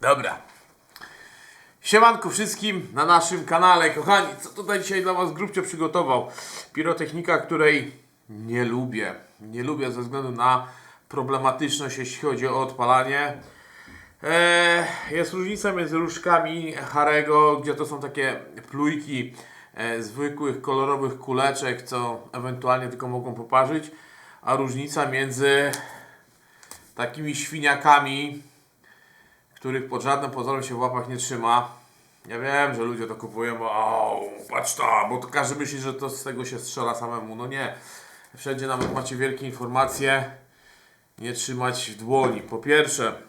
Dobra. Siemanko wszystkim na naszym kanale. Kochani, co tutaj dzisiaj dla Was grubcio przygotował? Pirotechnika, której nie lubię. Nie lubię ze względu na problematyczność, jeśli chodzi o odpalanie. Eee, jest różnica między różkami Harego, gdzie to są takie plujki e, zwykłych, kolorowych kuleczek, co ewentualnie tylko mogą poparzyć, a różnica między takimi świniakami, których pod żadnym pozorem się w łapach nie trzyma. Ja wiem, że ludzie to kupują, bo o, patrz to, bo to każdy myśli, że to z tego się strzela samemu. No nie. Wszędzie nawet macie wielkie informacje. Nie trzymać w dłoni. Po pierwsze,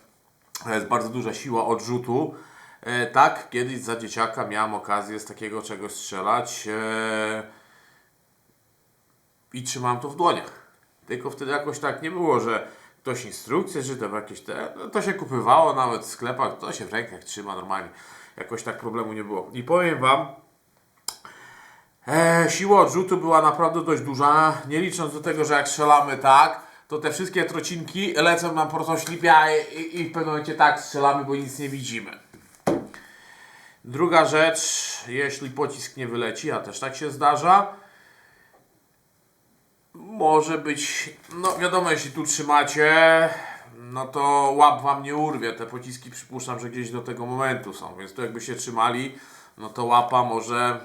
jest bardzo duża siła odrzutu. E, tak, kiedyś za dzieciaka miałem okazję z takiego czegoś strzelać e, i trzymałem to w dłoniach. Tylko wtedy jakoś tak nie było, że ktoś instrukcje czytał, jakieś te, no to się kupywało nawet w sklepach, to się w rękach trzyma normalnie. Jakoś tak problemu nie było. I powiem Wam, e, siła odrzutu była naprawdę dość duża, nie licząc do tego, że jak strzelamy tak, to te wszystkie trocinki lecą nam po prostu ślipia i, i w pewnym momencie tak strzelamy, bo nic nie widzimy. Druga rzecz, jeśli pocisk nie wyleci, a też tak się zdarza, może być, no wiadomo, jeśli tu trzymacie, no to łap wam nie urwie. Te pociski przypuszczam, że gdzieś do tego momentu są, więc tu jakby się trzymali, no to łapa może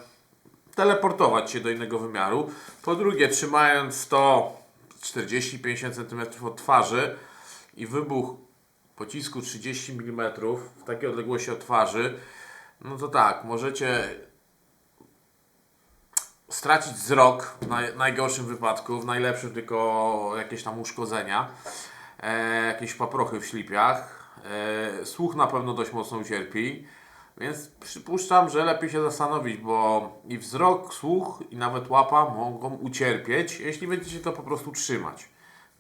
teleportować się do innego wymiaru. Po drugie, trzymając to 40-50 cm od twarzy i wybuch pocisku 30 mm w takiej odległości od twarzy, no to tak, możecie stracić wzrok w naj, najgorszym wypadku, w najlepszym tylko jakieś tam uszkodzenia, e, jakieś paprochy w ślipiach. E, słuch na pewno dość mocno ucierpi, więc przypuszczam, że lepiej się zastanowić, bo i wzrok, słuch i nawet łapa mogą ucierpieć, jeśli będziecie to po prostu trzymać.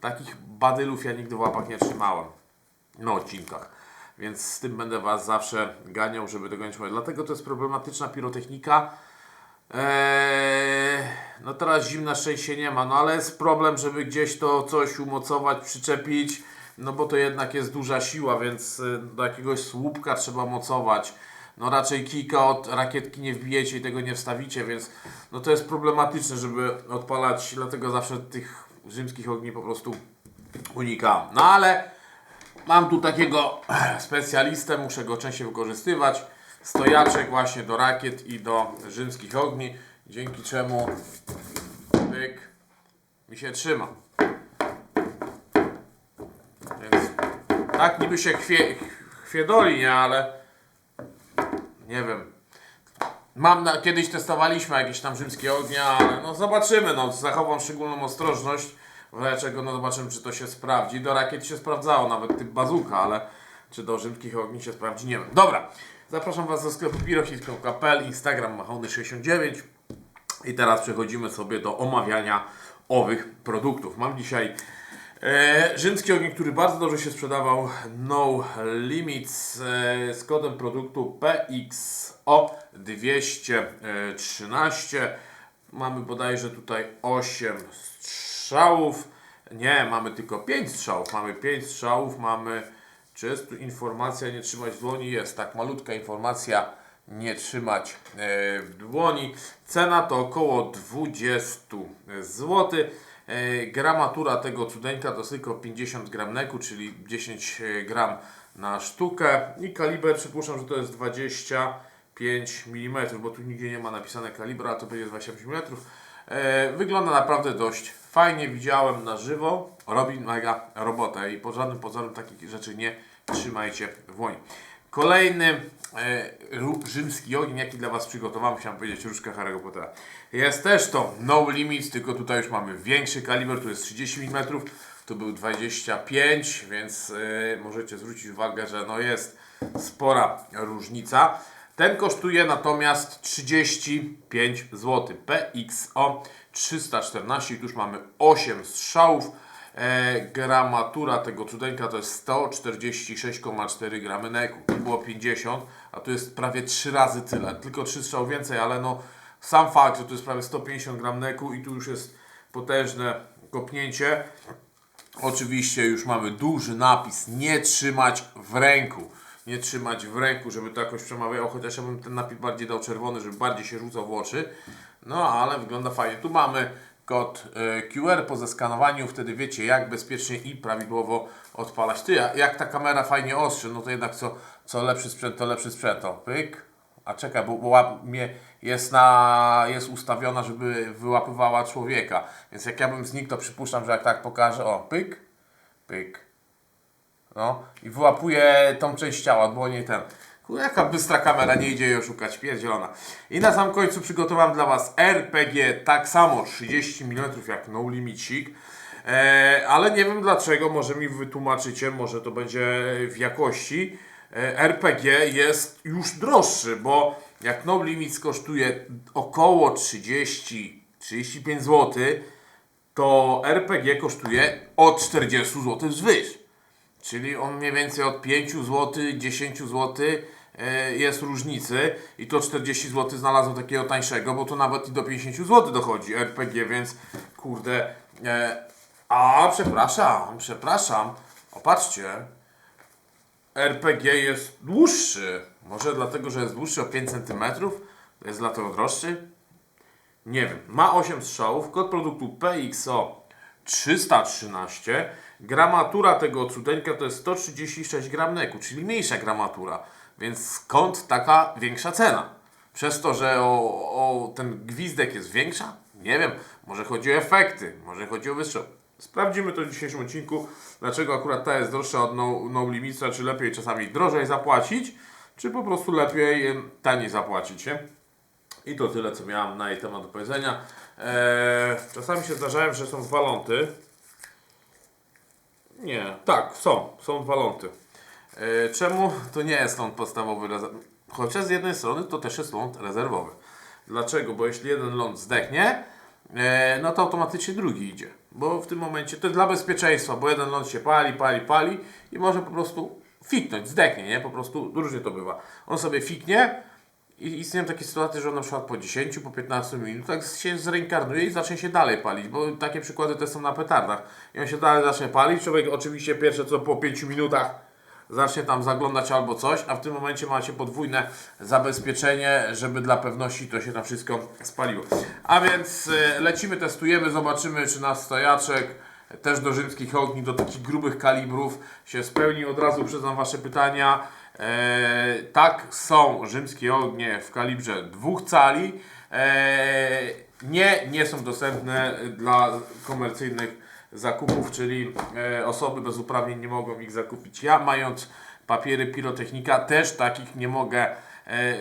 Takich badylów ja nigdy w łapach nie trzymałem na odcinkach. Więc z tym będę Was zawsze ganiał, żeby tego nie trzymać. Dlatego to jest problematyczna pirotechnika. Eee, no teraz zim na szczęście nie ma, no ale jest problem, żeby gdzieś to coś umocować, przyczepić, no bo to jednak jest duża siła, więc y, do jakiegoś słupka trzeba mocować. No raczej kijka od rakietki nie wbijecie i tego nie wstawicie, więc no to jest problematyczne, żeby odpalać, dlatego zawsze tych rzymskich ogni po prostu unikam. No ale mam tu takiego specjalistę, muszę go częściej wykorzystywać. Stojaczek właśnie do rakiet i do rzymskich ogni, dzięki czemu pyk mi się trzyma. Więc tak niby się chwie, chwiedoli, nie, ale nie wiem. Mam na, kiedyś testowaliśmy jakieś tam rzymskie ognia, ale no zobaczymy, no zachowam szczególną ostrożność. W razie czego no zobaczymy czy to się sprawdzi. Do rakiet się sprawdzało, nawet typ bazuka, ale czy do rzymskich ogni się sprawdzi, nie wiem. Dobra, zapraszam Was do sklepu pirohit.pl, Instagram Mahony69 i teraz przechodzimy sobie do omawiania owych produktów. Mam dzisiaj e, rzymski ogień, który bardzo dobrze się sprzedawał, No Limits e, z kodem produktu PXO 213. Mamy bodajże tutaj 8 strzałów. Nie, mamy tylko 5 strzałów. Mamy 5 strzałów, mamy. Czy jest tu informacja nie trzymać w dłoni? Jest tak, malutka informacja nie trzymać e, w dłoni. Cena to około 20 zł. E, gramatura tego cudeńka to tylko 50 gram neku, czyli 10 gram na sztukę. I kaliber przypuszczam, że to jest 25 mm, bo tu nigdzie nie ma napisane kalibra, a to będzie 25 mm. E, wygląda naprawdę dość fajnie, widziałem na żywo, robi mega robotę i pod żadnym pozorem takich rzeczy nie trzymajcie w dłoni. Kolejny e, rzymski ogień, jaki dla Was przygotowałem, chciałem powiedzieć różka Harry'ego Pottera. Jest też to No Limits, tylko tutaj już mamy większy kaliber, tu jest 30 mm, tu był 25, więc e, możecie zwrócić uwagę, że no jest spora różnica. Ten kosztuje natomiast 35 zł. PXO 314 i tu już mamy 8 strzałów. E, gramatura tego cudeńka to jest 146,4 gramy neku. Tu było 50, a tu jest prawie 3 razy tyle. Tylko 3 strzały więcej, ale no sam fakt, że tu jest prawie 150 gram neku i tu już jest potężne kopnięcie. Oczywiście już mamy duży napis nie trzymać w ręku. nie trzymać w ręku, żeby to jakoś przemawiało, chociaż ja bym ten napis bardziej dał czerwony, żeby bardziej się rzucał w oczy. No ale wygląda fajnie. Tu mamy kod e, QR po zeskanowaniu, wtedy wiecie jak bezpiecznie i prawidłowo odpalać. Ty, jak ta kamera fajnie ostrzy, no to jednak co, co lepszy sprzęt, to lepszy sprzęt. O, pyk. A czekaj, bo, bo mnie jest, na, jest ustawiona, żeby wyłapywała człowieka. Więc jak ja bym znikł, to przypuszczam, że jak tak pokażę, o, pyk, pyk. No i wyłapuje tą część ciała, bo nie ten. Jaka bystra kamera, nie idzie jej oszukać, pierdzielona. I na sam końcu przygotowałem dla Was RPG, tak samo 30 mm jak No Limicik. E, ale nie wiem dlaczego, może mi wytłumaczycie, może to będzie w jakości. E, RPG jest już droższy, bo jak No Limits kosztuje około 30-35 zł, to RPG kosztuje od 40 zł wzwyż. Czyli on mniej więcej od 5 zł, 10 zł jest różnicy i to 40 zł znalazłem takiego tańszego, bo to nawet i do 50 zł dochodzi RPG, więc kurde. E, a przepraszam, przepraszam. Opatrzcie. RPG jest dłuższy. Może dlatego, że jest dłuższy o 5 cm? Jest dlatego droższy? Nie wiem. Ma 8 strzałów. Kod produktu PXO 313. Gramatura tego cudeńka to jest 136 gram neku, czyli mniejsza gramatura. Więc skąd taka większa cena? Przez to, że o, o ten gwizdek jest większa? Nie wiem. Może chodzi o efekty, może chodzi o wystrzał. Sprawdzimy to w dzisiejszym odcinku, dlaczego akurat ta jest droższa od no, no czy lepiej czasami drożej zapłacić, czy po prostu lepiej taniej zapłacić, nie? I to tyle, co miałem na jej temat do powiedzenia. Eee, czasami się zdarzają, że są dwa ląty. Nie, tak, są. Są dwa ląty. Eee, czemu? To nie jest ląd podstawowy. Chociaż z jednej strony to też jest ląd rezerwowy. Dlaczego? Bo jeśli jeden ląd zdechnie, eee, no to automatycznie drugi idzie. Bo w tym momencie to jest dla bezpieczeństwa, bo jeden ląd się pali, pali, pali i może po prostu fiknąć, zdechnie, nie? Po prostu różnie to bywa. On sobie fiknie, i istnieją takie sytuacje, że on na przykład po 10, po 15 minutach się zreinkarnuje i zacznie się dalej palić, bo takie przykłady też są na petardach. I on się dalej zacznie palić, człowiek oczywiście pierwsze co po 5 minutach zacznie tam zaglądać albo coś, a w tym momencie macie podwójne zabezpieczenie, żeby dla pewności to się tam wszystko spaliło. A więc e, lecimy, testujemy, zobaczymy czy nasz stojaczek też do rzymskich ogni, do takich grubych kalibrów się spełni. Od razu przyznam Wasze pytania. E, tak, są rzymskie ognie w kalibrze dwóch cali. E, nie, nie są dostępne dla komercyjnych zakupów, czyli e, osoby bez uprawnień nie mogą ich zakupić. Ja mając papiery pirotechnika też takich nie mogę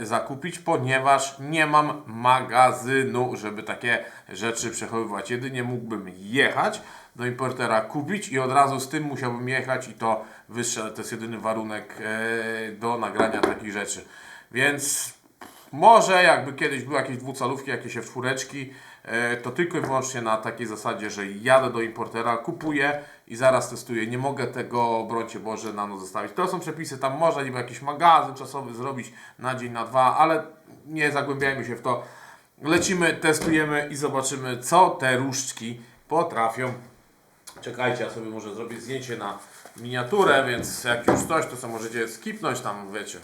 zakupić, ponieważ nie mam magazynu, żeby takie rzeczy przechowywać. Jedynie mógłbym jechać do importera kupić i od razu z tym musiałbym jechać i to wyższe, to jest jedyny warunek e, do nagrania takich rzeczy. Więc może jakby kiedyś były jakieś dwucalówki, jakieś czwóreczki, e, to tylko i wyłącznie na takiej zasadzie, że jadę do importera, kupuję i zaraz testuję. Nie mogę tego, brońcie Boże, na noc zostawić. To są przepisy, tam można niby jakiś magazyn czasowy zrobić na dzień, na dwa, ale nie zagłębiajmy się w to. Lecimy, testujemy i zobaczymy, co te różdżki potrafią. Czekajcie, ja sobie może zrobię zdjęcie na miniaturę, więc jak już coś, to co możecie skipnąć tam, wiecie.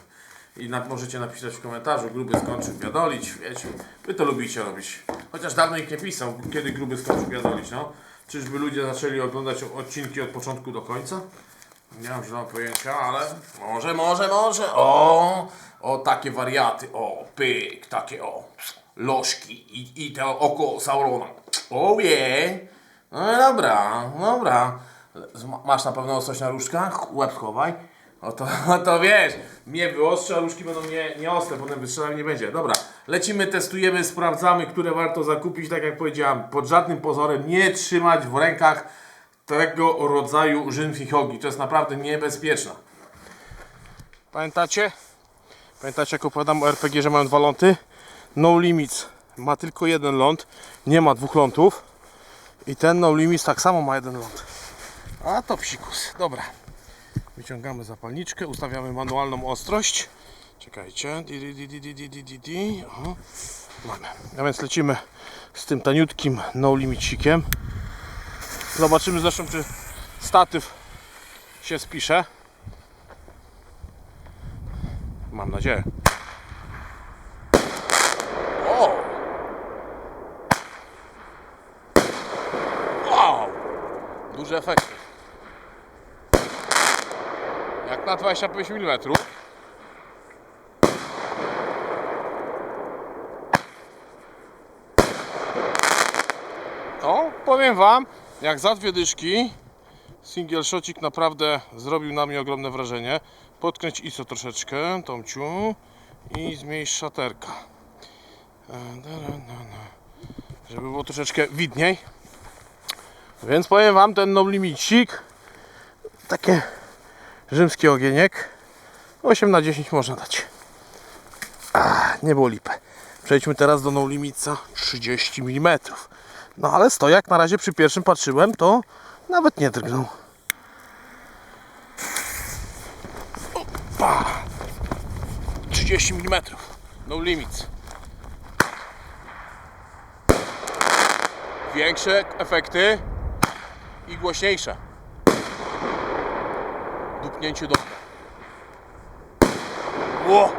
I na, możecie napisać w komentarzu, gruby skończył biadolić, wiecie. Wy to lubicie robić. Chociaż dawno nikt nie pisał, kiedy gruby skończył biadolić, no. Czyżby ludzie zaczęli oglądać odcinki od początku do końca? Nie mam zielonego pojęcia, ale może, może, może. O, o takie wariaty, o, pyk, takie o, lożki i, i to oko Saurona. O je. No i dobra, dobra. Masz na pewno coś na różkach? Łeb schowaj. O to, o to wiesz, mnie wyostrzy, a różki będą nie, nie ostre, potem wystrzelania nie będzie. Dobra, lecimy, testujemy, sprawdzamy, które warto zakupić. Tak jak powiedziałem, pod żadnym pozorem nie trzymać w rękach tego rodzaju rzymskich ogni. To jest naprawdę niebezpieczne. Pamiętacie? Pamiętacie jak opowiadam o RPG, że mają dwa ląty? No Limits ma tylko jeden ląd, nie ma dwóch lądów. I ten no limit tak samo ma jeden ląd. A to psikus. Dobra. Wyciągamy zapalniczkę, ustawiamy manualną ostrość. Czekajcie. O, mamy. A więc lecimy z tym taniutkim no limicikiem. Zobaczymy zresztą, czy statyw się spisze. Mam nadzieję. Duży efekt. Jak na 25 mm. O, powiem wam, jak za dwie dyszki single shotcik naprawdę zrobił na mnie ogromne wrażenie. Podkręć ISO troszeczkę, Tomciu i zmniejsz szaterka. E. Żeby było troszeczkę widniej. Więc powiem wam, ten no limicik takie rzymski ogieniek 8 na 10 można dać. A, nie było lipy. Przejdźmy teraz do no limitca 30 mm. No ale sto jak na razie przy pierwszym patrzyłem, to nawet nie drgnął. Opa! 30 mm. No limits. Większe efekty i głośniejsze. Dupnięcie dobre. Ło!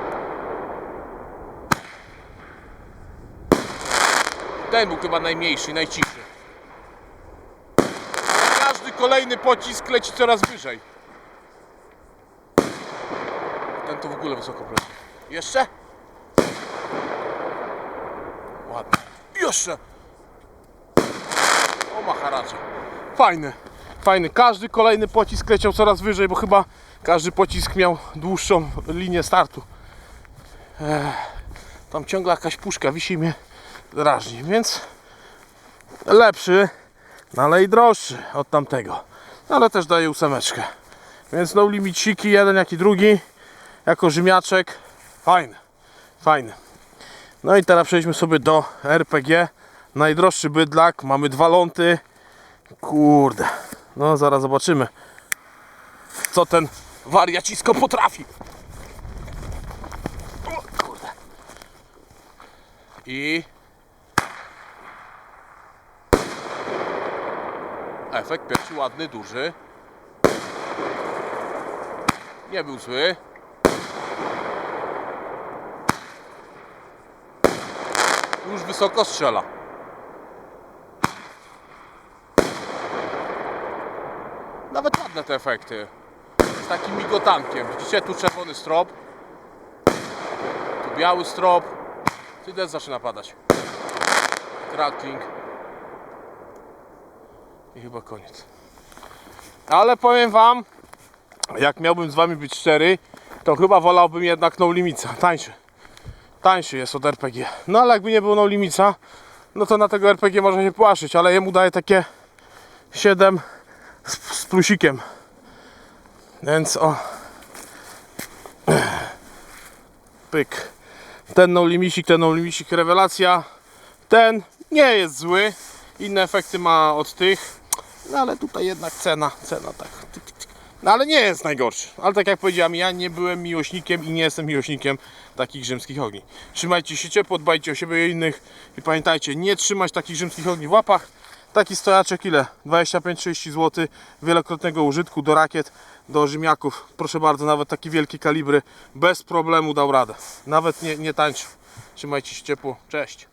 Ten był chyba najmniejszy, najcichszy. Każdy kolejny pocisk leci coraz wyżej. Ten to w ogóle wysoko poleci. Jeszcze? Ładnie. Jeszcze! O maharacze. Fajny. Fajny. Każdy kolejny pocisk leciał coraz wyżej, bo chyba każdy pocisk miał dłuższą linię startu. Ech, tam ciągle jakaś puszka wisi mnie drażni, więc lepszy, no ale i droższy od tamtego. No ale też daje ósemeczkę. Więc no limiciki, jeden jak i drugi, jako rzymiaczek. Fajny, fajny. No i teraz przejdźmy sobie do RPG. Najdroższy bydlak, mamy dwa ląty. Kurde, no zaraz zobaczymy, co ten wariacisko potrafi. O, kurde. I efekt pierwszy ładny, duży. Nie był zły. Już wysoko strzela. Nawet ładne te efekty. Z takim migotankiem. Widzicie, tu czerwony strop. Tu biały strop. Tu zaczyna padać. Crackling. I chyba koniec. Ale powiem wam, jak miałbym z wami być szczery, to chyba wolałbym jednak no limica. Tańszy. Tańszy jest od RPG. No ale jakby nie było no limica, no to na tego RPG można się płaszczyć, ale jemu daje takie 7 z, z plusikiem. Więc o. Pyk. Ten no limicik, ten no limicik rewelacja. Ten nie jest zły. Inne efekty ma od tych. No ale tutaj jednak cena, cena tak. No ale nie jest najgorszy. Ale tak jak powiedziałem, ja nie byłem miłośnikiem i nie jestem miłośnikiem takich rzymskich ogni. Trzymajcie się ciepło, dbajcie o siebie i innych i pamiętajcie, nie trzymać takich rzymskich ogni w łapach. Taki stojaczek ile? 25-30 zł wielokrotnego użytku do rakiet, do rzymiaków. Proszę bardzo, nawet takie wielkie kalibry bez problemu dał radę. Nawet nie, nie tańczył. Trzymajcie się ciepło. Cześć.